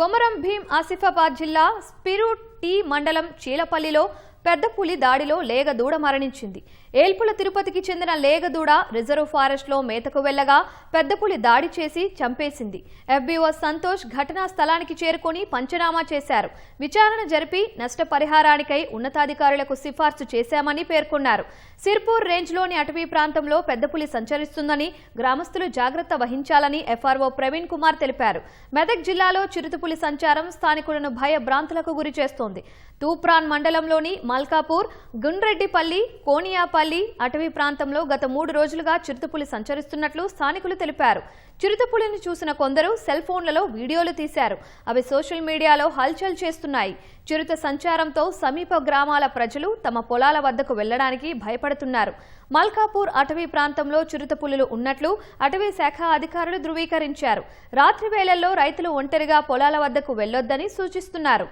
కొమరం భీం ఆసిఫాబాద్ జిల్లా స్పిరు టీ మండలం చీలపల్లిలో పెద్ద పులి దాడిలో లేగ దూడ మరణించింది. ఏల్పుల తిరుపతికి చెందిన లేగ దూడ రిజర్వ్ ఫారెస్ట్లో మేతకు వెళ్ళగా పెద్ద పులి దాడి చేసి చంపేసింది. ఎఫ్బీఓ సంతోష్ ఘటనా స్థలానికి చేరుకొని పంచనామా చేశారు. విచారణ జరిపి నష్టపరిహారానికై ఉన్నతాధికారులకు సిఫార్సు చేశామని పేర్కొన్నారు. సిర్పూర్ రేంజ్లోని అటవీ ప్రాంతంలో పెద్ద పులి సంచరిస్తుందని గ్రామస్తులు జాగ్రత్త వహించాలని ఎఫ్ఆర్ఓ ప్రవీణ్ కుమార్ తెలిపారు. మెదక్ జిల్లాలో చిరుతపులి సంచారం స్థానికులను భయభ్రాంతులకు గురి చేస్తోంది. తూప్రాన్ మండలంలోని మల్కాపూర్ గుండ్రెడ్డిపల్లి కోనియాపల్లి అటవీ ప్రాంతంలో గత మూడు రోజులుగా చిరుతపులి సంచరిస్తున్నట్లు స్థానికులు తెలిపారు. చిరుతపులిని చూసిన కొందరు సెల్ ఫోన్లలో వీడియోలు తీశారు. అవి సోషల్ మీడియాలో హల్చల్ చేస్తున్నాయి. చిరుత సంచారంతో సమీప గ్రామాల ప్రజలు తమ పొలాల వద్దకు వెళ్ళడానికి భయపడుతున్నారు. మల్కాపూర్ అటవీ ప్రాంతంలో చిరుతపులులు ఉన్నట్లు అటవీ శాఖ అధికారులు ధృవీకరించారు. రాత్రి వేళల్లో రైతులు ఒంటరిగా పొలాల వద్దకు వెళ్ళొద్దని సూచిస్తున్నారు.